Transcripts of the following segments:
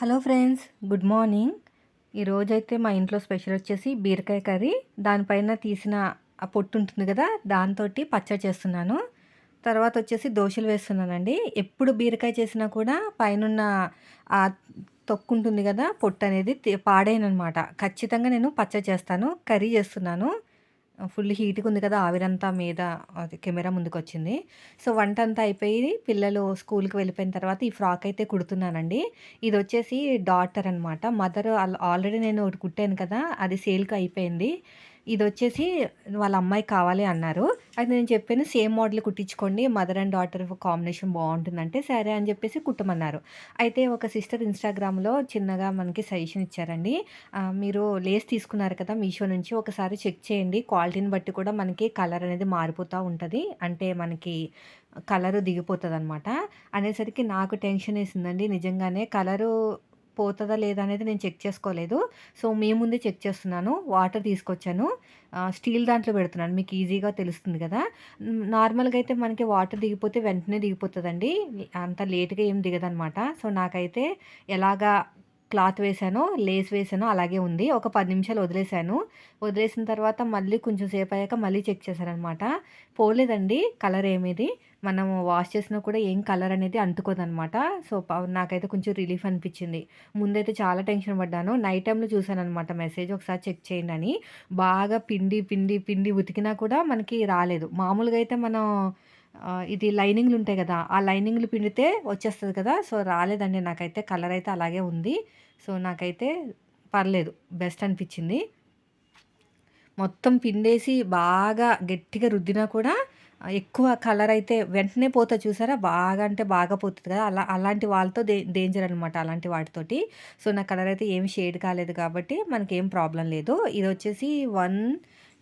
Hello friends good morning. ఈరోజైతే మా ఇంట్లో స్పెషల్ వచ్చేసి బీరకాయ కర్రీ. దానిపైన తీసిన ఆ పొట్టు ఉంటుంది కదా దాంతో పచ్చడి చేస్తున్నాను. తర్వాత వచ్చేసి దోశలు వేస్తున్నానండి. ఎప్పుడు బీరకాయ చేసినా కూడా పైన ఆ తొక్కు ఉంటుంది కదా పొట్టు అనేది పాడైనమాట ఖచ్చితంగా నేను పచ్చడి చేస్తాను కర్రీ చేస్తున్నాను. ఫుల్ హీట్గా ఉంది కదా ఆవిరంతా మీద అది కెమెరా ముందుకు వచ్చింది సో వంట అంతా అయిపోయి పిల్లలు స్కూల్కి వెళ్ళిపోయిన తర్వాత ఈ ఫ్రాక్ అయితే కుడుతున్నానండి. ఇది వచ్చేసి డాటర్ అనమాట మదర్ ఆల్రెడీ నేను ఒకటి కుట్టాను కదా అది సేల్కి అయిపోయింది. ఇది వచ్చేసి వాళ్ళ అమ్మాయి కావాలి అన్నారు. అయితే నేను చెప్పాను సేమ్ మోడల్ కుట్టించుకోండి మదర్ అండ్ డాటర్ కాంబినేషన్ బాగుంటుందంటే సరే అని చెప్పేసి కుట్టమన్నారు. అయితే ఒక సిస్టర్ ఇన్స్టాగ్రామ్లో చిన్నగా మనకి సజెషన్ ఇచ్చారండి. మీరు లేస్ తీసుకున్నారు కదా మీషో నుంచి ఒకసారి చెక్ చేయండి. క్వాలిటీని బట్టి కూడా మనకి కలర్ అనేది మారిపోతూ ఉంటుంది. అంటే మనకి కలరు దిగిపోతుంది అనమాట అనేసరికి నాకు టెన్షన్ వేసిందండి. నిజంగానే కలరు పోతుందా లేదా అనేది నేను చెక్ చేసుకోలేదు. సో మీ ముందే చెక్ చేస్తున్నాను. వాటర్ తీసుకొచ్చాను. స్టీల్ దాంట్లో పెడుతున్నాను. మీకు ఈజీగా తెలుస్తుంది కదా. నార్మల్గా అయితే మనకి వాటర్ దిగిపోతే వెంటనే దిగిపోతుందండి. అంత లేట్గా ఏం దిగదనమాట. సో నాకైతే ఎలాగా క్లాత్ వేసానో లేస్ వేసానో అలాగే ఉంది. ఒక పది నిమిషాలు వదిలేసాను వదిలేసిన తర్వాత మళ్ళీ కొంచెం సేపు అయ్యాక మళ్ళీ చెక్ చేశానమాట పోలేదండి. కలర్ ఏమిది? మనం వాష్ చేసినా కూడా ఏం కలర్ అనేది అంటుకోదనమాట. సో నాకైతే కొంచెం రిలీఫ్ అనిపించింది. ముందైతే చాలా టెన్షన్ పడ్డాను. నైట్ టైంలో చూసాను అనమాట మెసేజ్. ఒకసారి చెక్ చేయండి అని. బాగా పిండి పిండి పిండి ఉతికినా కూడా మనకి రాలేదు. మామూలుగా అయితే మనం ఇది లైనింగ్లు ఉంటాయి కదా ఆ లైనింగ్లు పిండితే వచ్చేస్తుంది కదా. సో రాలేదండి. నాకైతే కలర్ అయితే అలాగే ఉంది. సో నాకైతే పర్లేదు. బెస్ట్ అనిపించింది. మొత్తం పిండేసి బాగా గట్టిగా రుద్దినా కూడా ఎక్కువ కలర్ అయితే వెంటనే పోతా చూసారా? బాగా అంటే బాగా పోతుంది కదా? అలా అలాంటి వాళ్ళతో డే డేంజర్ అనమాట అలాంటి వాటితోటి. సో నా కలర్ అయితే ఏం షేడ్ కాలేదు కాబట్టి మనకి ఏం ప్రాబ్లం లేదు. ఇది వచ్చేసి వన్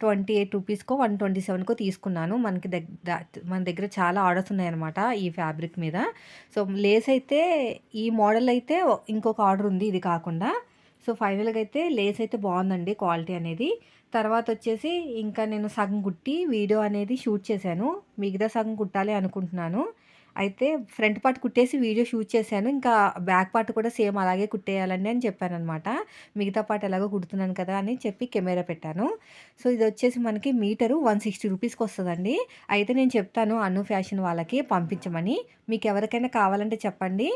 ట్వంటీ ఎయిట్ రూపీస్కో వన్ ట్వంటీ సెవెన్కో తీసుకున్నాను. మనకి దగ్గర మన దగ్గర చాలా ఆర్డర్స్ ఉన్నాయన్నమాట ఈ ఫ్యాబ్రిక్ మీద. సో లేస్ అయితే ఈ మోడల్ అయితే ఇంకొక ఆర్డర్ ఉంది ఇది కాకుండా. సో ఫైనల్గా అయితే లేస్ అయితే బాగుందండి క్వాలిటీ అనేది. తర్వాత వచ్చేసి ఇంకా నేను సగం కుట్టి వీడియో అనేది షూట్ చేశాను. మిగతా సగం కుట్టాలి అనుకుంటున్నాను. అయితే ఫ్రంట్ పార్ట్ కుట్టేసి వీడియో షూట్ చేశాను. ఇంకా బ్యాక్ పార్ట్ కూడా సేమ్ అలాగే కుట్టేయాలండి అని చెప్పాను అనమాట మిగతా పార్ట్ ఎలాగో కుడుతున్నాను కదా అని చెప్పి కెమెరా పెట్టాను. సో ఇది వచ్చేసి మనకి మీటరు వన్ సిక్స్టీ రూపీస్కి వస్తుందండి. అయితే నేను చెప్తాను అన్ను ఫ్యాషన్ వాళ్ళకి పంపించమని. మీకు ఎవరికైనా కావాలంటే చెప్పండి.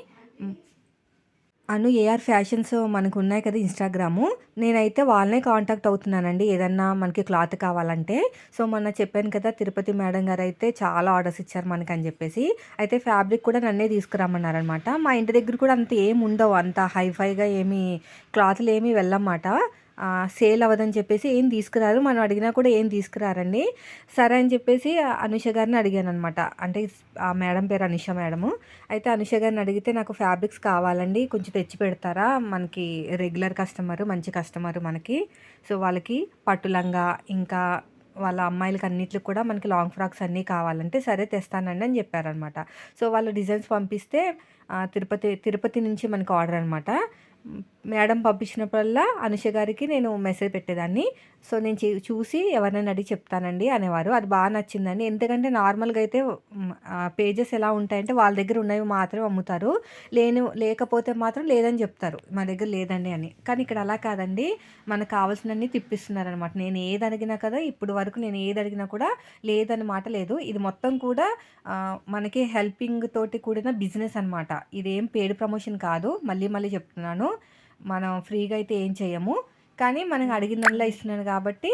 అను ఏఆర్ ఫ్యాషన్స్ మనకు ఉన్నాయి కదా ఇన్స్టాగ్రాము నేనైతే వాళ్ళనే కాంటాక్ట్ అవుతున్నానండి. ఏదన్నా మనకి క్లాత్ కావాలంటే. సో మొన్న చెప్పాను కదా తిరుపతి మేడం గారు అయితే చాలా ఆర్డర్స్ ఇచ్చారు మనకి అని చెప్పేసి. అయితే ఫ్యాబ్రిక్ కూడా నన్నే తీసుకురమ్మన్నారనమాట మా ఇంటి దగ్గర కూడా అంత ఏమి ఉండవు. అంత హైఫైగా ఏమి క్లాత్లు ఏమి వెళ్ళమాట. సేల్ అవ్వదని చెప్పేసి ఏం తీసుకురారు? మనం అడిగినా కూడా ఏం తీసుకురారండి? సరే అని చెప్పేసి అనుష గారిని అడిగాను అనమాట అంటే ఆ మేడం పేరు అనుష మేడము. అయితే అనుష గారిని అడిగితే నాకు ఫ్యాబ్రిక్స్ కావాలండి కొంచెం తెచ్చి పెడతారా? మనకి రెగ్యులర్ కస్టమర్ మంచి కస్టమర్ మనకి. సో వాళ్ళకి పట్టులంగా ఇంకా వాళ్ళ అమ్మాయిలకి అన్నిటికి కూడా మనకి లాంగ్ ఫ్రాక్స్ అన్నీ కావాలంటే సరే తెస్తానండి అని చెప్పారనమాట సో వాళ్ళు డిజైన్స్ పంపిస్తే తిరుపతి తిరుపతి నుంచి మనకి ఆర్డర్ అనమాట మేడం పంపించినప్పుడల్లా అనుష గారికి నేను మెసేజ్ పెట్టేదాన్ని. సో నేను చూసి ఎవరినైనా అడిగి చెప్తానండి అనేవారు. అది బాగా నచ్చిందండి. ఎందుకంటే నార్మల్గా అయితే పేజెస్ ఎలా ఉంటాయంటే వాళ్ళ దగ్గర ఉన్నవి మాత్రమే అమ్ముతారు. లేని లేకపోతే మాత్రం లేదని చెప్తారు. మా దగ్గర లేదండి అని. కానీ ఇక్కడ అలా కాదండి. మనకు కావాల్సినన్ని తిప్పిస్తున్నారనమాట నేను ఏది అడిగినా కదా ఇప్పుడు వరకు నేను ఏది అడిగినా కూడా లేదనమాట లేదు. ఇది మొత్తం కూడా మనకి హెల్పింగ్ తోటి కూడిన బిజినెస్ అనమాట ఇదేం పేడ్ ప్రమోషన్ కాదు. మళ్ళీ మళ్ళీ చెప్తున్నాను. మనం ఫ్రీగా అయితే ఏం చేయము. కానీ మనకు దానిలో ఇస్తున్నాను కాబట్టి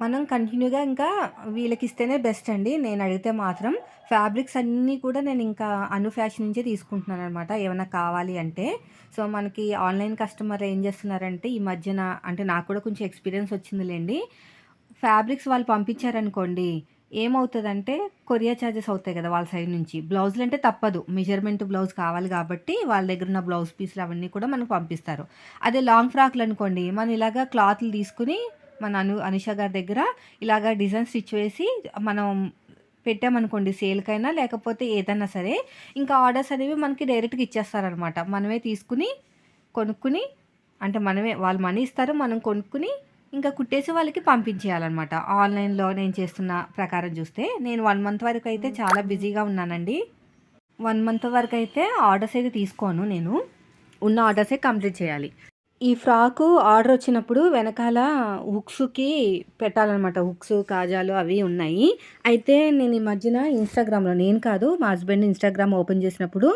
మనం కంటిన్యూగా ఇంకా వీళ్ళకి ఇస్తేనే బెస్ట్ అండి. నేను అడిగితే మాత్రం ఫ్యాబ్రిక్స్ అన్నీ కూడా నేను ఇంకా అను ఫ్యాషన్ నుంచే తీసుకుంటున్నాను అనమాట ఏమైనా కావాలి అంటే. సో మనకి ఆన్లైన్ కస్టమర్ ఏం చేస్తున్నారంటే ఈ మధ్యన అంటే నాకు కూడా కొంచెం ఎక్స్పీరియన్స్ వచ్చిందిలేండి. ఫ్యాబ్రిక్స్ వాళ్ళు పంపించారనుకోండి ఏమవుతుందంటే కొరియర్ ఛార్జెస్ అవుతాయి కదా వాళ్ళ సైడ్ నుంచి. బ్లౌజులు అంటే తప్పదు. మెజర్మెంట్ బ్లౌజ్ కావాలి కాబట్టి వాళ్ళ దగ్గర ఉన్న బ్లౌజ్ పీసులు అవన్నీ కూడా మనకు పంపిస్తారు. అదే లాంగ్ ఫ్రాక్లు అనుకోండి. మనం ఇలాగా క్లాత్లు తీసుకుని మన అను అనుష గారి దగ్గర ఇలాగా డిజైన్ స్టిచ్ వేసి మనం పెట్టామనుకోండి సేల్కైనా లేకపోతే ఏదైనా సరే ఇంకా ఆర్డర్స్ అనేవి మనకి డైరెక్ట్గా ఇచ్చేస్తారనమాట. మనమే తీసుకుని కొనుక్కుని అంటే మనమే వాళ్ళు మనీ ఇస్తారు. మనం కొనుక్కుని ఇంకా కుట్టేసి వాళ్ళకి పంపించేయాలన్నమాట. ఆన్లైన్లో నేను చేస్తున్న ప్రకారం చూస్తే నేను వన్ మంత్ వరకు అయితే చాలా బిజీగా ఉన్నానండి. వన్ మంత్ వరకు అయితే ఆర్డర్స్ అయితే తీసుకోను నేను. ఉన్న ఆర్డర్సే కంప్లీట్ చేయాలి. ఈ ఫ్రాకు ఆర్డర్ వచ్చినప్పుడు వెనకాల హుక్స్కి పెట్టాలన్నమాట. హుక్స్ కాజాలు అవి ఉన్నాయి. అయితే నేను ఈ మధ్యన ఇన్స్టాగ్రామ్లో నేను కాదు మా హస్బెండ్ ఇన్స్టాగ్రామ్ ఓపెన్ చేసినప్పుడు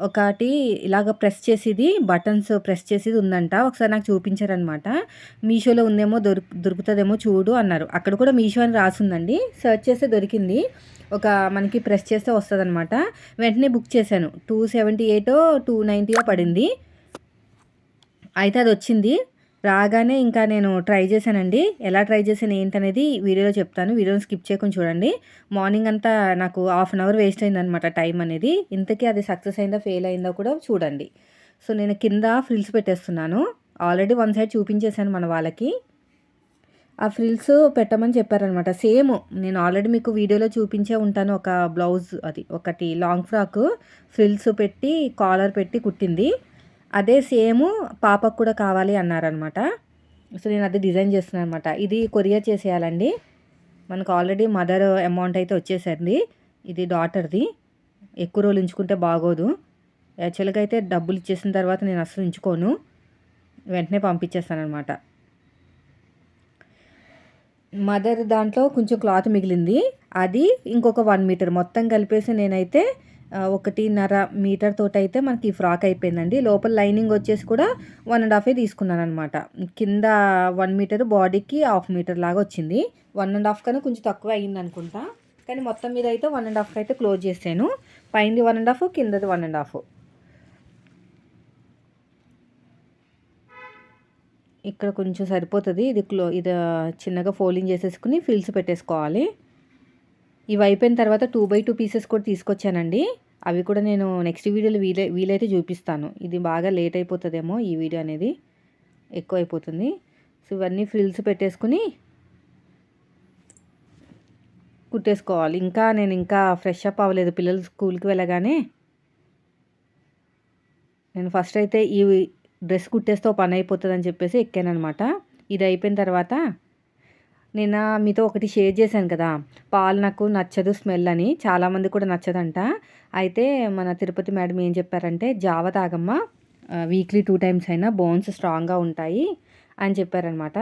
ఒకటి ఇలాగ ప్రెస్ చేసేది బటన్స్ ప్రెస్ చేసేది ఉందంట. ఒకసారి నాకు చూపించారనమాట మీషోలో ఉందేమో దొరుకు దొరుకుతుందేమో చూడు అన్నారు. అక్కడ కూడా మీషో అని రాసిందండి. సెర్చ్ చేస్తే దొరికింది. ఒక మనకి ప్రెస్ చేస్తే వస్తుంది అనమాట వెంటనే బుక్ చేశాను. టూ సెవెంటీ ఎయిటో టూ నైంటీయో పడింది. అయితే అది వచ్చింది రాగానే ఇంకా నేను ట్రై చేశానండి. ఎలా ట్రై చేశాను ఏంటనేది వీడియోలో చెప్తాను. వీడియోని స్కిప్ చేయకుండా చూడండి. మార్నింగ్ అంతా నాకు హాఫ్ అన్ అవర్ వేస్ట్ అయిందనమాట టైం అనేది. ఇంతకీ అది సక్సెస్ అయిందా ఫెయిల్ అయిందా కూడా చూడండి. సో నేను కింద ఫ్రిల్స్ పెట్టేస్తున్నాను. ఆల్రెడీ వన్ సైడ్ చూపించేశాను మన వాళ్ళకి. ఆ ఫ్రిల్స్ పెట్టమని చెప్పారనమాట సేమ్ నేను ఆల్రెడీ మీకు వీడియోలో చూపించే ఉంటాను. ఒక బ్లౌజ్ అది ఒకటి లాంగ్ ఫ్రాక్. ఫ్రిల్స్ పెట్టి కాలర్ పెట్టి కుట్టింది. అదే సేమ్ పాపకు కూడా కావాలి అన్నారనమాట. సో నేను అది డిజైన్ చేస్తున్నాను అనమాట. ఇది కొరియర్ చేసేయాలండి. మనకు ఆల్రెడీ మదర్ అమౌంట్ అయితే వచ్చేసండి ఇది డాటర్ది. ఎక్కువ రోజులు ఉంచుకుంటే బాగోదు. యాక్చువల్గా అయితే డబ్బులు ఇచ్చేసిన తర్వాత నేను అసలు ఉంచుకోను. వెంటనే పంపించేస్తాను అనమాట. మదర్ దాంట్లో కొంచెం క్లాత్ మిగిలింది. అది ఇంకొక వన్ మీటర్ మొత్తం కలిపేసి నేనైతే ఒకటిన్నర మీటర్ తోటి అయితే మనకి ఫ్రాక్ అయిపోయిందండి. లోపల లైనింగ్ వచ్చేసి కూడా వన్ అండ్ హాఫే తీసుకున్నాను అనమాట కింద వన్ మీటర్ బాడీకి హాఫ్ మీటర్ లాగా వచ్చింది. వన్ అండ్ హాఫ్ కన్నా కొంచెం తక్కువ అయ్యింది అనుకుంటా. కానీ మొత్తం మీద అయితే వన్ అండ్ హాఫ్ అయితే క్లోజ్ చేసాను. పైంది వన్ అండ్ హాఫ్ కిందది వన్ అండ్ హాఫ్. ఇక్కడ కొంచెం సరిపోతుంది. ఇది క్లో ఇది చిన్నగా ఫోల్డింగ్ చేసేసుకుని ఫిల్స్ పెట్టేసుకోవాలి. ఇవి అయిపోయిన తర్వాత టూ బై టూ పీసెస్ కూడా తీసుకొచ్చానండి. అవి కూడా నేను నెక్స్ట్ వీడియోలో వీలై వీలైతే చూపిస్తాను. ఇది బాగా లేట్ అయిపోతుందేమో ఈ వీడియో అనేది. ఎక్కువ అయిపోతుంది. సో ఇవన్నీ ఫ్రిల్స్ పెట్టేసుకుని కుట్టేసుకోవాలి. ఇంకా నేను ఇంకా ఫ్రెష్ అప్ అవ్వలేదు. పిల్లలు స్కూల్కి వెళ్ళగానే నేను ఫస్ట్ అయితే ఈ డ్రెస్ కుట్టేస్తే పని అయిపోతుంది అని చెప్పేసి ఎక్కాను అనమాట ఇది అయిపోయిన తర్వాత నిన్న మీతో ఒకటి షేర్ చేశాను కదా పాలు నాకు నచ్చదు స్మెల్ అని చాలామంది కూడా నచ్చదంట. అయితే మన తిరుపతి మేడం ఏం చెప్పారంటే జావ తాగమ్మ వీక్లీ టూ టైమ్స్ అయినా బోన్స్ స్ట్రాంగ్గా ఉంటాయి అని చెప్పారనమాట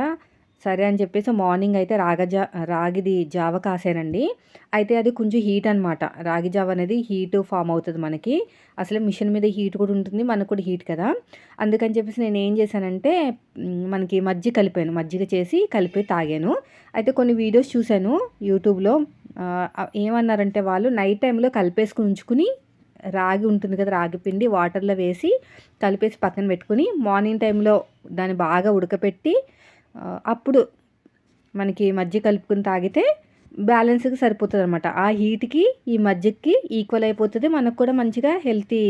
సరే అని చెప్పేసి మార్నింగ్ అయితే రాగజా రాగిది జావ కాసానండి. అయితే అది కొంచెం హీట్ అనమాట రాగి జావ అనేది హీట్ ఫామ్ అవుతుంది మనకి. అసలు మిషన్ మీద హీట్ కూడా ఉంటుంది మనకు కూడా హీట్ కదా. అందుకని చెప్పేసి నేను ఏం చేశానంటే మనకి మజ్జిగ కలిపాను. మజ్జిగ చేసి కలిపి తాగాను. అయితే కొన్ని వీడియోస్ చూశాను యూట్యూబ్లో. ఏమన్నారంటే వాళ్ళు నైట్ టైంలో కలిపేసుకుని ఉంచుకుని రాగి ఉంటుంది కదా రాగి పిండి వాటర్లో వేసి కలిపేసి పక్కన పెట్టుకుని మార్నింగ్ టైంలో దాన్ని బాగా ఉడకపెట్టి అప్పుడు మనకి మజ్జిగ కలుపుకుని తాగితే బ్యాలెన్స్కి సరిపోతుంది అనమాట ఆ హీట్కి ఈ మజ్జిగకి ఈక్వల్ అయిపోతుంది. మనకు కూడా మంచిగా హెల్తీ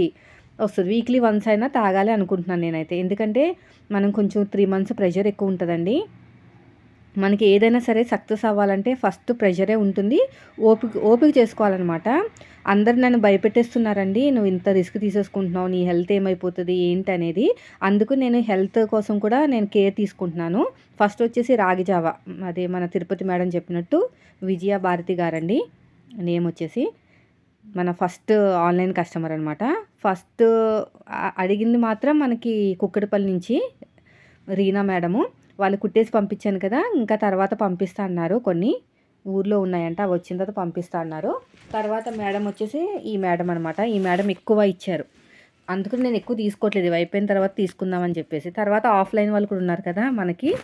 వస్తుంది. వీక్లీ వన్స్ అయినా తాగాలి అనుకుంటున్నాను నేనైతే. ఎందుకంటే మనం కొంచెం త్రీ మంత్స్ ప్రెషర్ ఎక్కువ ఉంటుందండి. మనకి ఏదైనా సరే సక్సెస్ అవ్వాలంటే ఫస్ట్ ప్రెషరే ఉంటుంది. ఓపిక ఓపిక చేసుకోవాలన్నమాట. అందరు నన్ను భయపెట్టేస్తున్నారండి. నువ్వు ఇంత రిస్క్ తీసేసుకుంటున్నావు నీ హెల్త్ ఏమైపోతుంది ఏంటి అనేది. అందుకు నేను హెల్త్ కోసం కూడా నేను కేర్ తీసుకుంటున్నాను. ఫస్ట్ వచ్చేసి రాగి జావ. అదే మన తిరుపతి మేడం చెప్పినట్టు విజయ భారతి గారండి. నేమ్ వచ్చేసి మన ఫస్ట్ ఆన్లైన్ కస్టమర్ అనమాట ఫస్ట్ అడిగింది మాత్రం మనకి కుక్కడిపల్లి నుంచి రీనా మేడము. వాళ్ళు కుట్టేసి పంపించాను కదా ఇంకా తర్వాత పంపిస్తా అన్నారు కొన్ని. ఊర్లో ఉన్నాయంట అవి వచ్చిన తర్వాత పంపిస్తా అన్నారు. తర్వాత మేడం వచ్చేసి ఈ మేడం అనమాట ఈ మేడం ఎక్కువ ఇచ్చారు. అందుకని నేను ఎక్కువ తీసుకోవట్లేదు ఇవి అయిపోయిన తర్వాత తీసుకుందామని చెప్పేసి. తర్వాత ఆఫ్లైన్ వాళ్ళు కూడా ఉన్నారు కదా మనకి.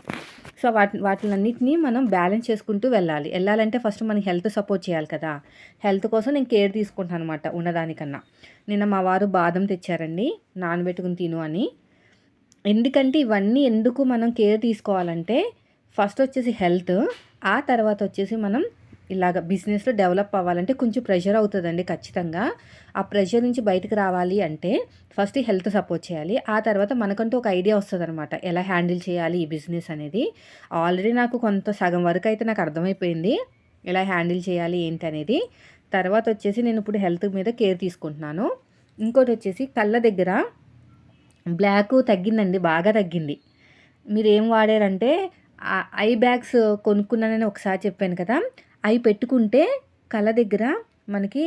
సో వాటి వాటిలన్నింటినీ మనం బ్యాలెన్స్ చేసుకుంటూ వెళ్ళాలి. వెళ్ళాలంటే ఫస్ట్ మనకి హెల్త్ సపోర్ట్ చేయాలి కదా. హెల్త్ కోసం నేను కేర్ తీసుకుంటాను అనమాట ఉన్నదానికన్నా. నిన్న మా వారు బాదం తెచ్చారండి నానబెట్టుకుని తిను అని. ఎందుకంటే ఇవన్నీ ఎందుకు మనం కేర్ తీసుకోవాలంటే ఫస్ట్ వచ్చేసి హెల్త్ ఆ తర్వాత వచ్చేసి మనం ఇలాగ బిజినెస్లో డెవలప్ అవ్వాలంటే కొంచెం ప్రెషర్ అవుతుందండి ఖచ్చితంగా. ఆ ప్రెషర్ నుంచి బయటకు రావాలి అంటే ఫస్ట్ హెల్త్ సపోర్ట్ చేయాలి. ఆ తర్వాత మనకంటూ ఒక ఐడియా వస్తుంది అనమాట ఎలా హ్యాండిల్ చేయాలి ఈ బిజినెస్ అనేది? ఆల్రెడీ నాకు కొంత సగం వరకు అయితే నాకు అర్థమైపోయింది. ఎలా హ్యాండిల్ చేయాలి ఏంటి అనేది. తర్వాత వచ్చేసి నేను ఇప్పుడు హెల్త్ మీద కేర్ తీసుకుంటున్నాను. ఇంకోటి వచ్చేసి కళ్ళ దగ్గర బ్లాక్ తగ్గిందండి బాగా తగ్గింది. మీరు ఏం వాడారంటే ఐ బ్యాగ్స్ కొనుక్కున్నానని ఒకసారి చెప్పాను కదా అవి పెట్టుకుంటే కళ్ళ దగ్గర మనకి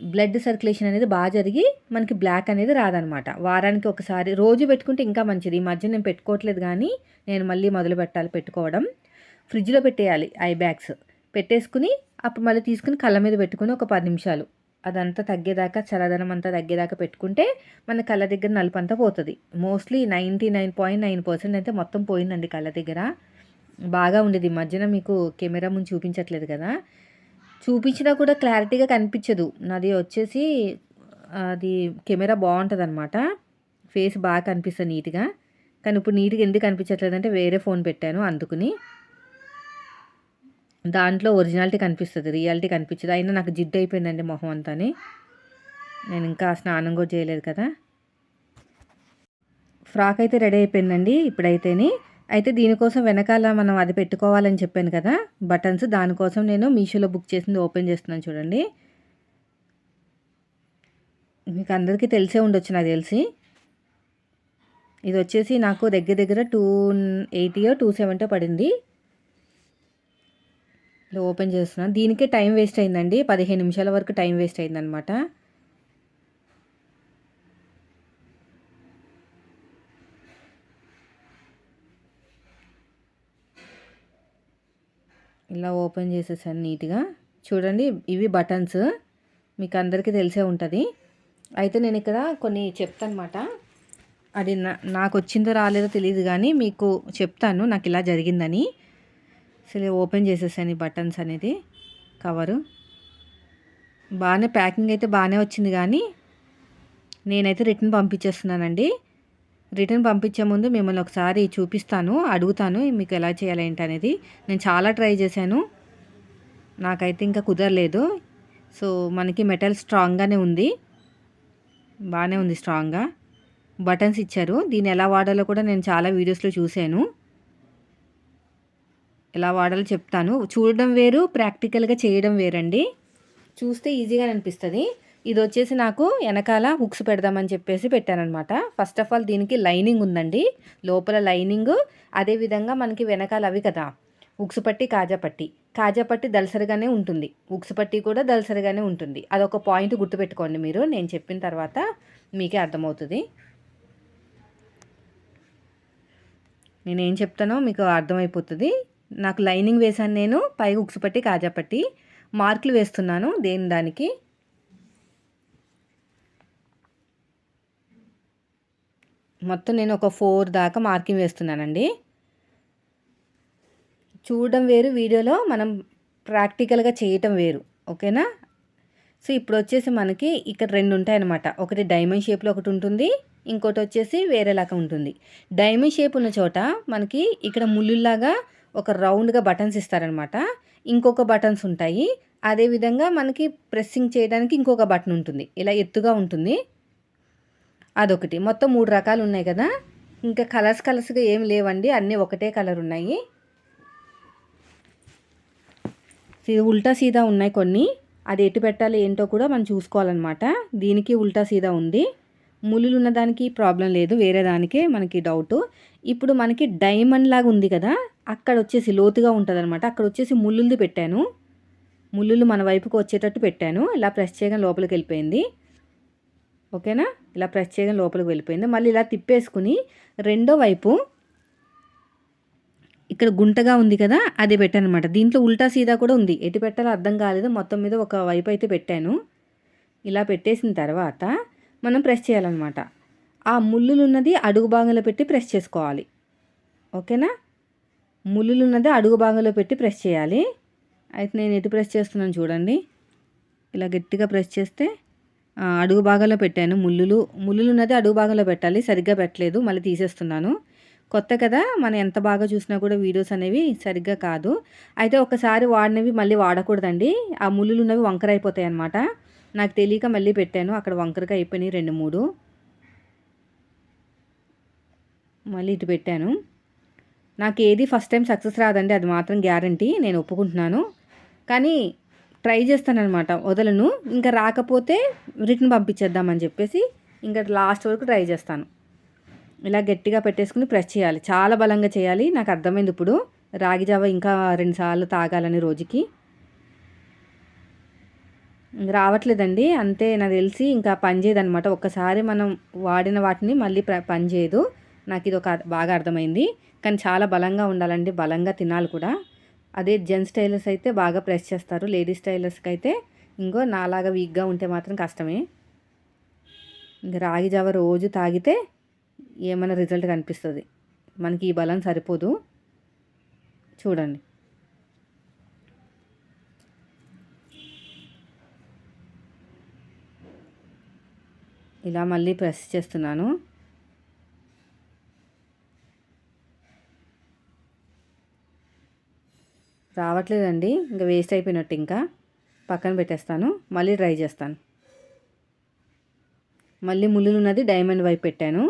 బ్లడ్ సర్క్యులేషన్ అనేది బాగా జరిగి మనకి బ్లాక్ అనేది రాదనమాట. వారానికి ఒకసారి రోజు పెట్టుకుంటే ఇంకా మంచిది. ఈ మధ్య నేను పెట్టుకోవట్లేదు కానీ నేను మళ్ళీ మొదలు పెట్టాలి పెట్టుకోవడం. ఫ్రిడ్జ్లో పెట్టేయాలి ఐ బ్యాగ్స్. పెట్టేసుకుని అప్పుడు మళ్ళీ తీసుకుని కళ్ళ మీద పెట్టుకుని ఒక పది నిమిషాలు. అదంతా తగ్గేదాకా చల్లదనం అంతా తగ్గేదాకా పెట్టుకుంటే మన కళ్ళ దగ్గర నలుపు అంతా పోతుంది. Mostly ninety nine point nine percent అయితే మొత్తం పోయిందండి కళ్ళ దగ్గర. బాగా ఉండేది. ఈ మధ్యన మీకు కెమెరా ముందు చూపించట్లేదు కదా. చూపించినా కూడా క్లారిటీగా కనిపించదు. నాది వచ్చేసి అది కెమెరా బాగుంటుంది అనమాట ఫేస్ బాగా కనిపిస్తుంది నీట్గా. కానీ ఇప్పుడు నీట్గా ఎందుకు కనిపించట్లేదంటే వేరే ఫోన్ పెట్టాను అందుకుని. దాంట్లో ఒరిజినాలిటీ కనిపిస్తుంది రియాలిటీ కనిపించదు. అయినా నాకు జిడ్డు అయిపోయిందండి మొహం అంతాని. నేను ఇంకా స్నానం కూడా చేయలేదు కదా. ఫ్రాక్ అయితే రెడీ అయిపోయిందండి ఇప్పుడైతేని. అయితే దీనికోసం వెనకాల మనం అది పెట్టుకోవాలని చెప్పాను కదా బటన్స్. దానికోసం నేను మీషోలో బుక్ చేసింది ఓపెన్ చేస్తున్నాను చూడండి. మీకు అందరికీ తెలిసే ఉండొచ్చు నాకు తెలిసి. ఇది వచ్చేసి నాకు దగ్గర దగ్గర టూ ఎయిటీయో టూ సెవెంటో పడింది. ఇది ఓపెన్ చేస్తున్నాను దీనికే టైం వేస్ట్ అయిందండి. పదిహేను నిమిషాల వరకు టైం వేస్ట్ అయిందనమాట ఇలా ఓపెన్ చేసేసాను నీట్గా. చూడండి ఇవి బటన్స్. మీకు అందరికీ తెలిసే ఉంటుంది. అయితే నేను ఇక్కడ కొన్ని చెప్తానమాట. అది నా నాకు వచ్చిందో రాలేదో తెలియదు కానీ మీకు చెప్తాను. నాకు ఇలా జరిగిందని. సరే ఓపెన్ చేసేసాను ఈ బటన్స్ అనేది కవరు బాగానే ప్యాకింగ్ అయితే బాగానే వచ్చింది కానీ నేనైతే రిటర్న్ పంపించేస్తున్నానండి. రిటర్న్ పంపించే ముందు మిమ్మల్ని ఒకసారి చూపిస్తాను అడుగుతాను మీకు ఎలా చేయాలి నేను చాలా ట్రై చేశాను. నాకైతే ఇంకా కుదరలేదు. సో మనకి మెటల్ స్ట్రాంగ్గానే ఉంది. బాగానే ఉంది స్ట్రాంగ్గా బటన్స్ ఇచ్చారు. దీన్ని ఎలా వాడాలో కూడా నేను చాలా వీడియోస్లో చూశాను. ఎలా వాడాలో చెప్తాను. చూడడం వేరు ప్రాక్టికల్గా చేయడం వేరండి. చూస్తే ఈజీగా అనిపిస్తుంది. ఇది వచ్చేసి నాకు వెనకాల హుక్స్ పెడదామని చెప్పేసి పెట్టానమాట ఫస్ట్ ఆఫ్ ఆల్ దీనికి లైనింగ్ ఉందండి. లోపల లైనింగ్ అదేవిధంగా మనకి వెనకాల అవి కదా. ఉక్సు పట్టి కాజా పట్టి. కాజా పట్టి దలసరిగానే ఉంటుంది. ఉక్సు పట్టి కూడా దలసరిగానే ఉంటుంది. అదొక పాయింట్ గుర్తుపెట్టుకోండి మీరు. నేను చెప్పిన తర్వాత మీకే అర్థమవుతుంది. నేనేం చెప్తానో మీకు అర్థమైపోతుంది. నాకు లైనింగ్ వేసాను నేను పై ఉక్సు పట్టి కాజా పట్టి. మార్కులు వేస్తున్నాను దేని దానికి? మొత్తం నేను ఒక ఫోర్ దాకా మార్కింగ్ వేస్తున్నానండి. చూడడం వేరు వీడియోలో మనం ప్రాక్టికల్గా చేయటం వేరు ఓకేనా? సో ఇప్పుడు వచ్చేసి మనకి ఇక్కడ రెండు ఉంటాయి అన్నమాట ఒకటి డైమండ్ షేప్లో ఒకటి ఉంటుంది ఇంకోటి వచ్చేసి వేరేలాగా ఉంటుంది. డైమండ్ షేప్ ఉన్న చోట మనకి ఇక్కడ ముళ్ళులాగా ఒక రౌండ్గా బటన్స్ ఇస్తారనమాట. ఇంకొక బటన్స్ ఉంటాయి. అదేవిధంగా మనకి ప్రెస్సింగ్ చేయడానికి ఇంకొక బటన్ ఉంటుంది. ఇలా ఎత్తుగా ఉంటుంది. అదొకటి. మొత్తం మూడు రకాలు ఉన్నాయి కదా? ఇంకా కలర్స్ కలర్స్గా ఏం లేవండి. అన్నీ ఒకటే కలర్ ఉన్నాయి. ఉల్టా సీదా ఉన్నాయి కొన్ని. అది ఎటు పెట్టాలి ఏంటో కూడా మనం చూసుకోవాలన్నమాట. దీనికి ఉల్టా సీదా ఉంది. ములులు ఉన్నదానికి ప్రాబ్లం లేదు. వేరే దానికే మనకి డౌట్. ఇప్పుడు మనకి డైమండ్ లాగా ఉంది కదా? అక్కడ వచ్చేసి లోతుగా ఉంటుంది అనమాట అక్కడ వచ్చేసి ముళ్ళుది పెట్టాను. ముళ్ళులు మన వైపుకు వచ్చేటట్టు పెట్టాను. ఇలా ప్రెస్ చేయగా లోపలికి వెళ్ళిపోయింది. ఓకేనా? ఇలా ప్రెస్ చేయగా లోపలికి వెళ్ళిపోయింది. మళ్ళీ ఇలా తిప్పేసుకుని రెండో వైపు ఇక్కడ గుంటగా ఉంది కదా అది పెట్టాను అనమాట దీంట్లో ఉల్టా సీదా కూడా ఉంది. ఎటు పెట్టాలో అర్థం కాలేదు. మొత్తం మీద ఒక వైపు అయితే పెట్టాను. ఇలా పెట్టేసిన తర్వాత మనం ప్రెస్ చేయాలన్నమాట. ఆ ముళ్ళులు ఉన్నది అడుగు భాగంలో పెట్టి ప్రెస్ చేసుకోవాలి. ఓకేనా? ముళ్ళు ఉన్నది అడుగు భాగంలో పెట్టి ప్రెస్ చేయాలి. అయితే నేను ఎటు ప్రెస్ చేస్తున్నాను చూడండి. ఇలా గట్టిగా ప్రెస్ చేస్తే అడుగు భాగంలో పెట్టాను ముళ్ళులు ముళ్ళులు ఉన్నది అడుగు భాగంలో పెట్టాలి. సరిగ్గా పెట్టలేదు. మళ్ళీ తీసేస్తున్నాను. కొత్త కదా మనం ఎంత బాగా చూసినా కూడా వీడియోస్ అనేవి సరిగ్గా కాదు. అయితే ఒకసారి వాడినవి మళ్ళీ వాడకూడదండి. ఆ ముళ్ళులు ఉన్నవి వంకర అయిపోతాయి అనమాట నాకు తెలియక మళ్ళీ పెట్టాను. అక్కడ వంకరగా అయిపోయినాయి రెండు మూడు. మళ్ళీ ఇటు పెట్టాను. నాకు ఏది ఫస్ట్ టైం సక్సెస్ రాదండి అది మాత్రం గ్యారంటీ నేను ఒప్పుకుంటున్నాను. కానీ ట్రై చేస్తానమాట వదలను. ఇంకా రాకపోతే రిటర్న్ పంపించేద్దామని చెప్పేసి ఇంకా లాస్ట్ వరకు ట్రై చేస్తాను. ఇలా గట్టిగా పెట్టేసుకుని ప్రెస్ చేయాలి చాలా బలంగా చేయాలి. నాకు అర్థమైంది ఇప్పుడు రాగి జావ ఇంకా రెండుసార్లు తాగాలని రోజుకి. రావట్లేదండి అంతే నాకు తెలిసి ఇంకా పని చేయదనమాట ఒక్కసారి మనం వాడిన వాటిని మళ్ళీ ప్ర పనిచేయదు నాకు ఇది ఒక బాగా అర్థమైంది. కానీ చాలా బలంగా ఉండాలండి. బలంగా తినాలి కూడా. అదే జెంట్స్ టైలర్స్ అయితే బాగా ప్రెస్ చేస్తారు. లేడీస్ టైలర్స్కి అయితే ఇంకో నాలాగా వీక్గా ఉంటే మాత్రం కష్టమే. ఇంకా రాగి జావ రోజు తాగితే ఏమైనా రిజల్ట్ కనిపిస్తుంది. మనకి ఈ బలం సరిపోదు. చూడండి. ఇలా మళ్ళీ ప్రెస్ చేస్తున్నాను. రావట్లేదండి. ఇంకా వేస్ట్ అయిపోయినట్టు ఇంకా. పక్కన పెట్టేస్తాను. మళ్ళీ ట్రై చేస్తాను. మళ్ళీ ముళ్ళు ఉన్నది డైమండ్ వైపు పెట్టాను.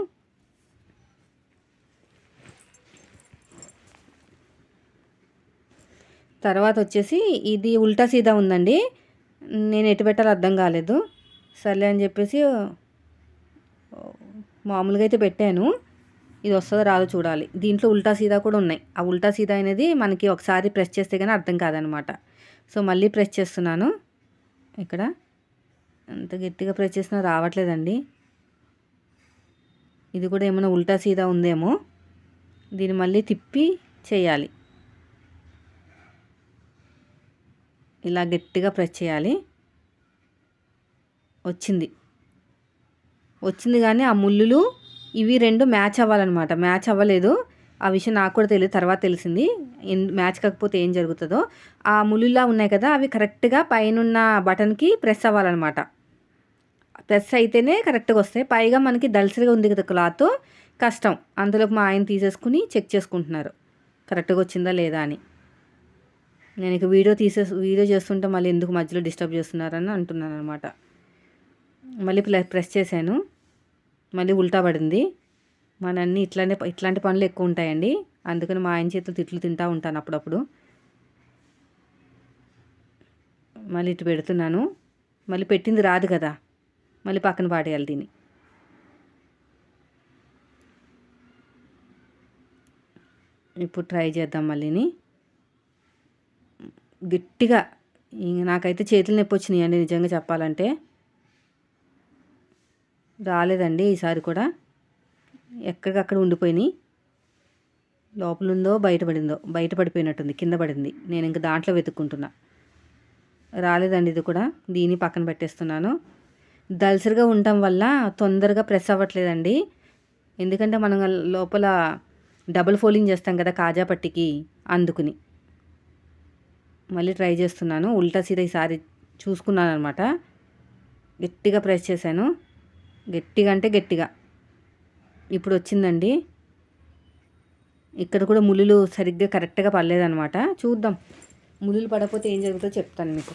తర్వాత వచ్చేసి ఇది ఉల్టా సీదా ఉందండి. నేను ఎటు పెట్టాలో అర్థం కాలేదు. సర్లే అని చెప్పేసి మామూలుగా అయితే పెట్టాను. ఇది వస్తుందో రాదో చూడాలి. దీంట్లో ఉల్టా సీదా కూడా ఉన్నాయి. ఆ ఉల్టా సీదా అనేది మనకి ఒకసారి ప్రెస్ చేస్తే కానీ అర్థం కాదనమాట. సో మళ్ళీ ప్రెస్ చేస్తున్నాను. ఇక్కడ అంత గట్టిగా ప్రెస్ చేసినా రావట్లేదండి. ఇది కూడా ఏమైనా ఉల్టా సీదా ఉందేమో. దీన్ని మళ్ళీ తిప్పి చేయాలి. ఇలా గట్టిగా ప్రెస్ చేయాలి. వచ్చింది. వచ్చింది కానీ ఆ ముళ్ళులు ఇవి రెండు మ్యాచ్ అవ్వాలన్నమాట. మ్యాచ్ అవ్వలేదు. ఆ విషయం నాకు కూడా తెలియదు తర్వాత తెలిసింది. మ్యాచ్ కాకపోతే ఏం జరుగుతుందో. ఆ ములులా ఉన్నాయి కదా అవి కరెక్ట్గా పైన బటన్కి ప్రెస్ అవ్వాలన్నమాట. ప్రెస్ అయితేనే కరెక్ట్గా వస్తాయి. పైగా మనకి దళసరిగా ఉంది కదా క్లాత్. కష్టం. అందులో మా ఆయన తీసేసుకుని చెక్ చేసుకుంటున్నారు. కరెక్ట్గా వచ్చిందా లేదా అని. నేను ఇక వీడియో తీసే వీడియో చేస్తుంటే మళ్ళీ ఎందుకు మధ్యలో డిస్టర్బ్ చేస్తున్నారని అంటున్నాను అనమాట మళ్ళీ ప్రెస్ చేశాను. మళ్ళీ ఉల్టా పడింది. మనన్నీ ఇట్లానే ఇట్లాంటి పనులు ఎక్కువ ఉంటాయండి. అందుకని మా ఆయన చేతులు తిట్లు తింటూ ఉంటాను అప్పుడప్పుడు. మళ్ళీ ఇటు పెడుతున్నాను. మళ్ళీ పెట్టింది రాదు కదా. మళ్ళీ పక్కన పాడేయాలి దీన్ని. ఇప్పుడు ట్రై చేద్దాం మళ్ళీని. గట్టిగా నాకైతే చేతులు నొప్పి వచ్చినాయి అండి నిజంగా చెప్పాలంటే. రాలేదండి ఈసారి కూడా. ఎక్కడికక్కడ ఉండిపోయినాయి. లోపల ఉందో బయటపడిందో బయట పడిపోయినట్టుంది కింద పడింది. నేను ఇంక దాంట్లో వెతుక్కుంటున్నా. రాలేదండి ఇది కూడా. దీన్ని పక్కన పెట్టేస్తున్నాను. దల్సరిగా ఉండటం వల్ల తొందరగా ప్రెస్ అవ్వట్లేదండి. ఎందుకంటే మనం లోపల డబుల్ ఫోలింగ్ చేస్తాం కదా కాజా పట్టికి అందుకుని. మళ్ళీ ట్రై చేస్తున్నాను. ఉల్టా సీదా ఈసారి చూసుకున్నాను అనమాట గట్టిగా ప్రెస్ చేశాను. గట్టిగా అంటే గట్టిగా. ఇప్పుడు వచ్చిందండి. ఇక్కడ కూడా ములులు సరిగ్గా కరెక్ట్గా పడలేదనమాట చూద్దాం. ములులు పడకపోతే ఏం జరుగుతుందో చెప్తాను మీకు.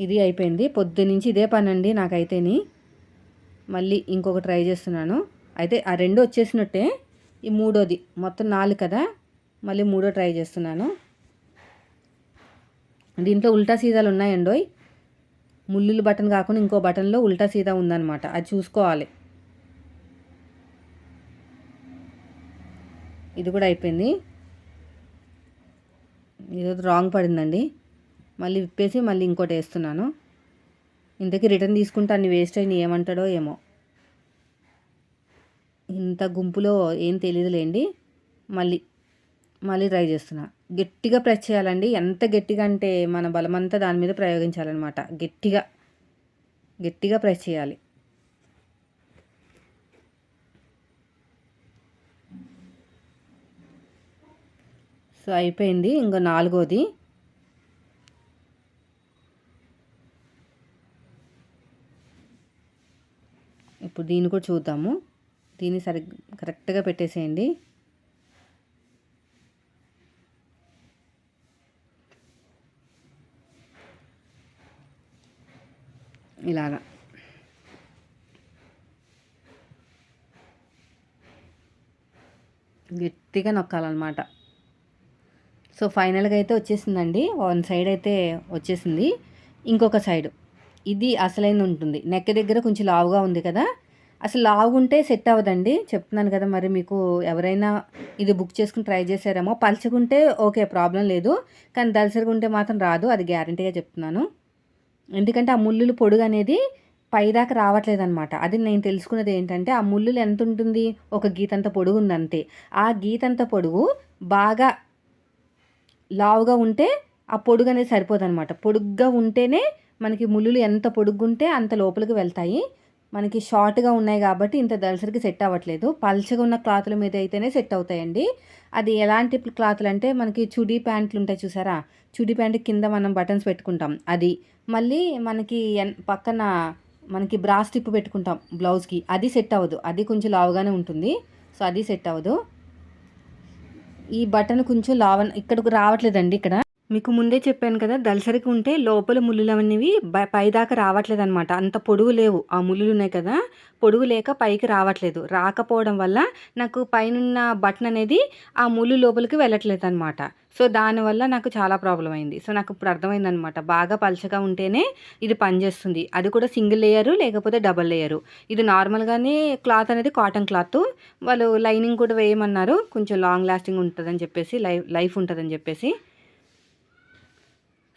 ఇది అయిపోయింది. పొద్దునుంచి ఇదే పని అండి నాకైతేని. మళ్ళీ ఇంకొక ట్రై చేస్తున్నాను. అయితే ఆ రెండు వచ్చేసినట్టే. ఈ మూడోది. మొత్తం నాలుగు కదా. మళ్ళీ మూడో ట్రై చేస్తున్నాను. దీంట్లో ఉల్టా సీదాలు ఉన్నాయండోయ్. ముల్లులు బటన్ కాకుండా ఇంకో బటన్లో ఉల్టా సీదా ఉందన్నమాట. అది చూసుకోవాలి. ఇది కూడా అయిపోయింది. ఇది రాంగ్ పడిందండి. మళ్ళీ విప్పేసి మళ్ళీ ఇంకోటి వేస్తున్నాను. ఇంతకీ రిటర్న్ తీసుకుంటే అన్ని వేస్ట్ అయిన ఏమంటాడో ఏమో. ఇంత గుంపులో ఏం తెలియదులేండి మళ్ళీ మళ్ళీ ట్రై చేస్తున్నా. గట్టిగా ప్రెస్ చేయాలండి. ఎంత గట్టిగా అంటే మన బలమంతా దాని మీద ప్రయోగించాలన్నమాట. గట్టిగా. గట్టిగా ప్రెస్ చేయాలి. సో అయిపోయింది. ఇంకో నాలుగోది. ఇప్పుడు దీన్ని కూడా చూద్దాము. దీన్ని సరి కరెక్ట్గా పెట్టేసేయండి. ఇలాగా. గట్టిగా నొక్కాలన్నమాట. సో ఫైనల్గా అయితే వచ్చేసిందండి. వన్ సైడ్ అయితే వచ్చేసింది. ఇంకొక సైడ్. ఇది అసలైన ఉంటుంది. నెక్ దగ్గర కొంచెం లావుగా ఉంది కదా. అసలు లావుగుంటే సెట్ అవ్వదండి. చెప్తున్నాను కదా మరి మీకు ఎవరైనా ఇది బుక్ చేసుకుని ట్రై చేశారేమో. పలుచుకుంటే ఓకే ప్రాబ్లం లేదు. కానీ దలసరిగా ఉంటే మాత్రం రాదు. అది గ్యారంటీగా చెప్తున్నాను. ఎందుకంటే ఆ ముళ్ళులు పొడుగు అనేది పైదాకా రావట్లేదు అనమాట అది నేను తెలుసుకున్నది ఏంటంటే ఆ ముళ్ళులు ఎంత ఉంటుంది ఒక గీతంత పొడుగు ఉందంతే ఆ గీతంత పొడుగు బాగా లావుగా ఉంటే ఆ పొడుగు అనేది సరిపోదు అనమాట పొడుగ్గా ఉంటేనే మనకి ముళ్ళులు ఎంత పొడుగ్గుంటే అంత లోపలికి వెళ్తాయి. మనకి షార్ట్గా ఉన్నాయి కాబట్టి ఇంత దళసరికి సెట్ అవ్వట్లేదు. పల్చగా ఉన్న క్లాతుల మీద అయితేనే సెట్ అవుతాయండి. అది ఎలాంటి క్లాతులు అంటే మనకి చుడీ ప్యాంట్లు ఉంటాయి చూసారా? చుడీ ప్యాంట్ కింద మనం బటన్స్ పెట్టుకుంటాం. అది మళ్ళీ మనకి పక్కన మనకి బ్రా స్టిప్ పెట్టుకుంటాం బ్లౌజ్కి. అది సెట్ అవ్వదు. అది కొంచెం లావుగానే ఉంటుంది. సో అది సెట్ అవ్వదు. ఈ బటన్ కొంచెం లావ ఇక్కడకు రావట్లేదండి ఇక్కడ. మీకు ముందే చెప్పాను కదా దలసరికి ఉంటే లోపల ముళ్ళులు అనేవి పైదాకా రావట్లేదు అనమాట అంత పొడుగు లేవు. ఆ ముళ్ళులు ఉన్నాయి కదా పొడుగు లేక పైకి రావట్లేదు. రాకపోవడం వల్ల నాకు పైనున్న బటన్ అనేది ఆ ముళ్ళు లోపలికి వెళ్ళట్లేదు అనమాట సో దానివల్ల నాకు చాలా ప్రాబ్లం అయింది. సో నాకు ఇప్పుడు అర్థమైంది అనమాట బాగా పలచగా ఉంటేనే ఇది పనిచేస్తుంది అది కూడా సింగిల్ లేయరు లేకపోతే డబల్ లేయరు. ఇది నార్మల్గానే క్లాత్ అనేది కాటన్ క్లాత్. వాళ్ళు లైనింగ్ కూడా వేయమన్నారు. కొంచెం లాంగ్ లాస్టింగ్ ఉంటుందని చెప్పేసి లైఫ్ లైఫ్ ఉంటుందని చెప్పేసి.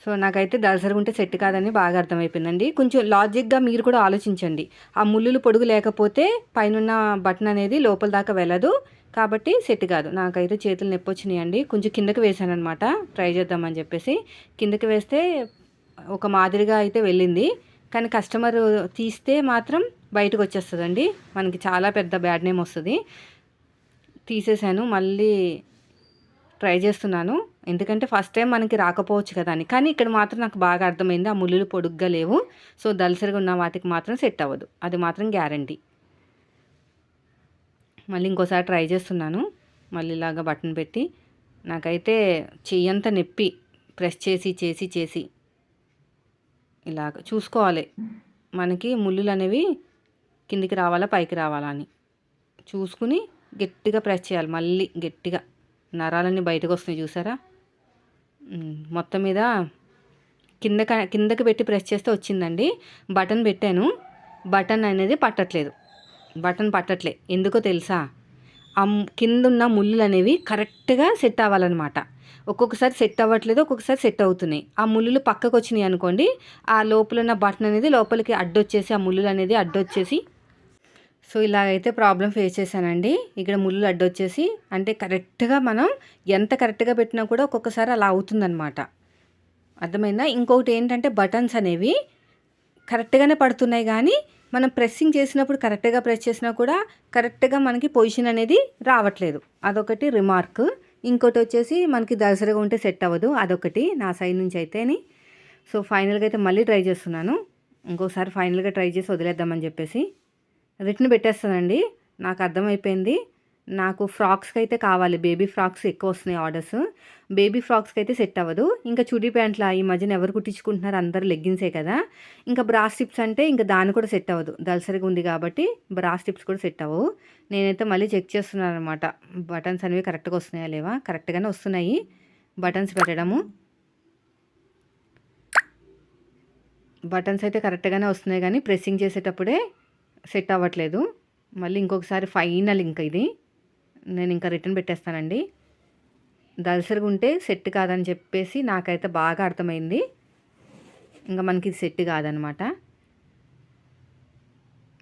సో నాకైతే ఉంటే సెట్ కాదని బాగా అర్థమైపోయిందండి. కొంచెం లాజిక్గా మీరు కూడా ఆలోచించండి. ఆ ముళ్ళులు పొడుగు లేకపోతే పైన బటన్ అనేది లోపల దాకా వెళ్ళదు. కాబట్టి సెట్ కాదు. నాకైతే చేతులు నొప్పి వచ్చినాయి అండి కొంచెం కిందకి వేసాను అనమాట ట్రై చేద్దామని చెప్పేసి. కిందకి వేస్తే ఒక మాదిరిగా అయితే వెళ్ళింది. కానీ కస్టమర్ తీస్తే మాత్రం బయటకు వచ్చేస్తుందండి. మనకి చాలా పెద్ద బ్యాడ్ నేమ్ వస్తుంది. తీసేసాను మళ్ళీ ట్రై చేస్తున్నాను. ఎందుకంటే ఫస్ట్ టైం మనకి రాకపోవచ్చు కదా అని. కానీ ఇక్కడ మాత్రం నాకు బాగా అర్థమైంది ఆ ముళ్ళులు పొడుగ్గా లేవు. సో దలసరిగా ఉన్న వాటికి మాత్రం సెట్ అవ్వదు. అది మాత్రం గ్యారంటీ మళ్ళీ ఇంకోసారి ట్రై చేస్తున్నాను. మళ్ళీ ఇలాగా బటన్ పెట్టి. నాకైతే చెయ్యంత నొప్పి. ప్రెస్ చేసి చేసి చేసి. ఇలాగ చూసుకోవాలి. మనకి ముళ్ళులు అనేవి కిందికి రావాలా పైకి రావాలా అని. చూసుకుని గట్టిగా ప్రెస్ చేయాలి. మళ్ళీ గట్టిగా. నరాలన్నీ బయటకు వస్తున్నాయి చూసారా? మొత్తం మీద కింద కిందకి పెట్టి ప్రెస్ చేస్తే వచ్చిందండి. బటన్ పెట్టాను. బటన్ అనేది పట్టట్లేదు. బటన్ పట్టట్లే. ఎందుకో తెలుసా? ఆ కింద ఉన్న ముళ్ళు అనేవి కరెక్ట్గా సెట్ అవ్వాలన్నమాట. ఒక్కొక్కసారి సెట్ అవ్వట్లేదు ఒక్కొక్కసారి సెట్ అవుతున్నాయి. ఆ ముళ్ళు పక్కకు వచ్చినాయి అనుకోండి ఆ లోపల ఉన్న బటన్ అనేది లోపలికి అడ్డొచ్చేసి ఆ ముళ్ళు అనేది అడ్డొచ్చేసి సో ఇలాగైతే ప్రాబ్లం ఫేస్ చేశానండి. ఇక్కడ ముళ్ళు అడ్డొచ్చేసి అంటే కరెక్ట్గా మనం ఎంత కరెక్ట్గా పెట్టినా కూడా ఒక్కొక్కసారి అలా అవుతుందన్నమాట. అర్థమైందా? ఇంకొకటి ఏంటంటే బటన్స్ అనేవి కరెక్ట్గానే పడుతున్నాయి కానీ మనం ప్రెస్సింగ్ చేసినప్పుడు కరెక్ట్గా ప్రెస్ చేసినా కూడా కరెక్ట్గా మనకి పొజిషన్ అనేది రావట్లేదు. అదొకటి రిమార్క్. ఇంకోటి వచ్చేసి మనకి దసరగా ఉంటే సెట్ అవ్వదు. అదొకటి నా సైడ్ నుంచి అయితేని. సో ఫైనల్గా అయితే మళ్ళీ ట్రై చేస్తున్నాను. ఇంకోసారి ఫైనల్గా ట్రై చేసి వదిలేద్దామని చెప్పేసి. రిటర్న్ పెట్టేస్తానండి. నాకు అర్థమైపోయింది. నాకు ఫ్రాక్స్కి అయితే కావాలి. బేబీ ఫ్రాక్స్ ఎక్కువ వస్తున్నాయి ఆర్డర్స్. బేబీ ఫ్రాక్స్కి అయితే సెట్ అవ్వదు. ఇంకా చుడీ ప్యాంట్ల ఈ మధ్యన ఎవరు కుట్టించుకుంటున్నారు? అందరు లెగ్గిన్సే కదా. ఇంకా బ్రాస్ టిప్స్ అంటే ఇంకా దాని కూడా సెట్ అవ్వదు. దలసరిగా ఉంది కాబట్టి బ్రాస్ టిప్స్ కూడా సెట్ అవ్వవు. నేనైతే మళ్ళీ చెక్ చేస్తున్నాను అనమాట బటన్స్ అనేవి కరెక్ట్గా వస్తున్నాయా లేవా? కరెక్ట్గానే వస్తున్నాయి. బటన్స్ పెట్టడము. బటన్స్ అయితే కరెక్ట్గానే వస్తున్నాయి కానీ ప్రెస్సింగ్ చేసేటప్పుడే సెట్ అవ్వట్లేదు. మళ్ళీ ఇంకొకసారి ఫైనల్ ఇంకా ఇది. నేను ఇంకా రిటర్న్ పెట్టేస్తానండి. దలసరిగా ఉంటే సెట్ కాదని చెప్పేసి నాకైతే బాగా అర్థమైంది. ఇంకా మనకి సెట్ కాదనమాట.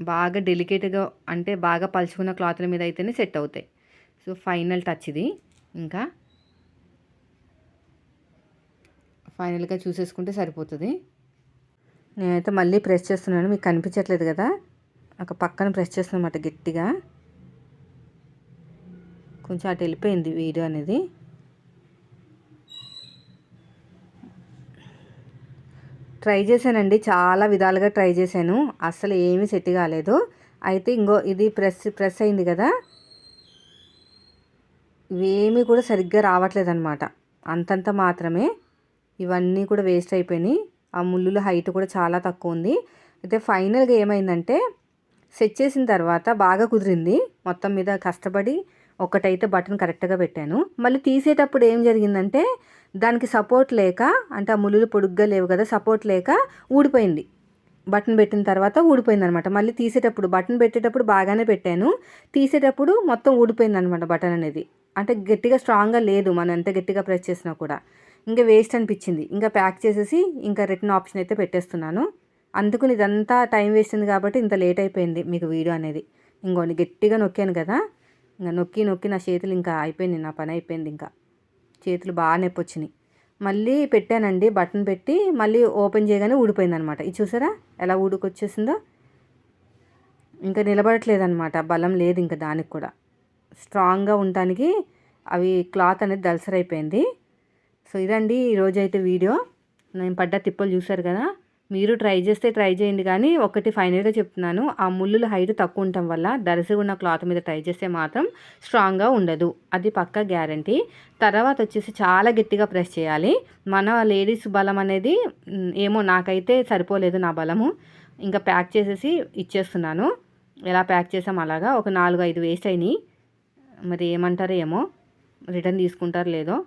బాగా డెలికేట్గా అంటే బాగా పలుచుకున్న క్లాత్ల మీద అయితేనే సెట్ అవుతాయి. సో ఫైనల్ టచ్ ఇది. ఇంకా ఫైనల్గా చూసేసుకుంటే సరిపోతుంది. నేనైతే మళ్ళీ ప్రెస్ చేస్తున్నాను. మీకు కనిపించట్లేదు కదా. ఒక పక్కన ప్రెస్ చేస్తున్నమాట గట్టిగా. కొంచెం అటు వెళ్ళిపోయింది వీడియో అనేది. ట్రై చేశానండి చాలా విధాలుగా ట్రై చేశాను. అసలు ఏమీ సెట్ కాలేదు. అయితే ఇంకో ఇది ప్రెస్ ప్రెస్ అయింది కదా. ఇవేమీ కూడా సరిగ్గా రావట్లేదు అనమాట అంతంత మాత్రమే. ఇవన్నీ కూడా వేస్ట్ అయిపోయినాయి. ఆ ముళ్ళుల హైట్ కూడా చాలా తక్కువ ఉంది. అయితే ఫైనల్గా ఏమైందంటే సెట్ చేసిన తర్వాత బాగా కుదిరింది. మొత్తం మీద కష్టపడి ఒకటైతే బటన్ కరెక్ట్గా పెట్టాను. మళ్ళీ తీసేటప్పుడు ఏం జరిగిందంటే దానికి సపోర్ట్ లేక అంటే ఆ ములులు పొడుగ్గా లేవు కదా సపోర్ట్ లేక ఊడిపోయింది. బటన్ పెట్టిన తర్వాత ఊడిపోయింది అనమాట మళ్ళీ తీసేటప్పుడు బటన్ పెట్టేటప్పుడు బాగానే పెట్టాను. తీసేటప్పుడు మొత్తం ఊడిపోయింది అనమాట బటన్ అనేది. అంటే గట్టిగా స్ట్రాంగ్గా లేదు మనం ఎంత గట్టిగా ప్రెస్ చేసినా కూడా. ఇంకా వేస్ట్ అనిపించింది. ఇంకా ప్యాక్ చేసేసి ఇంకా రిటర్న్ ఆప్షన్ అయితే పెట్టేస్తున్నాను. అందుకని ఇదంతా టైం వేసింది కాబట్టి ఇంత లేట్ అయిపోయింది మీకు వీడియో అనేది. ఇంకో గట్టిగా నొక్కాను కదా. ఇంకా నొక్కి నొక్కి నా చేతులు ఇంకా అయిపోయింది నా పని అయిపోయింది ఇంకా. చేతులు బాగా నొప్పి వచ్చినాయి మళ్ళీ పెట్టానండి బటన్ పెట్టి మళ్ళీ ఓపెన్ చేయగానే ఊడిపోయింది అనమాట ఇది చూసారా? ఎలా ఊడుకొచ్చేసిందో? ఇంకా నిలబడట్లేదనమాట. బలం లేదు ఇంకా దానికి కూడా. స్ట్రాంగ్గా ఉండటానికి అవి క్లాత్ అనేది దలసరైపోయింది సో ఇదండి ఈరోజు అయితే వీడియో. నేను పడ్డ తిప్పలు చూశారు కదా? మీరు ట్రై చేస్తే ట్రై చేయండి కానీ ఒకటి ఫైనల్గా చెప్తున్నాను. ఆ ముళ్ళుల హైట్ తక్కువ ఉండటం వల్ల దరసగా ఉన్న క్లాత్ మీద ట్రై చేస్తే మాత్రం స్ట్రాంగ్గా ఉండదు. అది పక్క గ్యారంటీ. తర్వాత వచ్చేసి చాలా గట్టిగా ప్రెస్ చేయాలి. మన లేడీస్ బలం అనేది ఏమో నాకైతే సరిపోలేదు నా బలము. ఇంకా ప్యాక్ చేసేసి ఇచ్చేస్తున్నాను. ఎలా ప్యాక్ చేసాం అలాగా? ఒక నాలుగు ఐదు వేస్ట్ అయినాయి. మరి ఏమంటారో ఏమో? రిటర్న్ తీసుకుంటారు లేదో?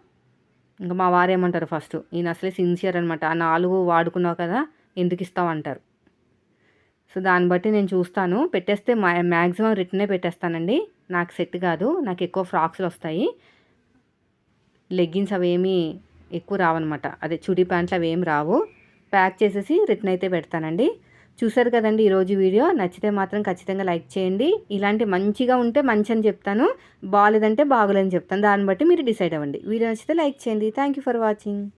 ఇంకా మా వారు ఏమంటారు ఫస్ట్? ఈయన అసలే సిన్సియర్ అనమాట ఆ నాలుగు వాడుకున్నావు కదా? ఎందుకు ఇస్తావు అంటారు సో దాన్ని బట్టి నేను చూస్తాను. పెట్టేస్తే మా మ్యాక్సిమం రిటర్నే పెట్టేస్తానండి. నాకు సెట్ కాదు. నాకు ఎక్కువ ఫ్రాక్స్లు వస్తాయి. లెగ్గిన్స్ అవేమీ ఎక్కువ రావన్నమాట. అదే చుడీ ప్యాంట్లు అవి ఏం రావు. ప్యాక్ చేసేసి రిటర్న్ అయితే పెడతానండి. చూసారు కదండి ఈరోజు వీడియో. నచ్చితే మాత్రం ఖచ్చితంగా లైక్ చేయండి. ఇలాంటి మంచిగా ఉంటే మంచి అని చెప్తాను. బాగాలేదంటే బాగోలేదని చెప్తాను. దాన్ని బట్టి మీరు డిసైడ్ అవ్వండి. వీడియో నచ్చితే లైక్ చేయండి. Thank you for watching.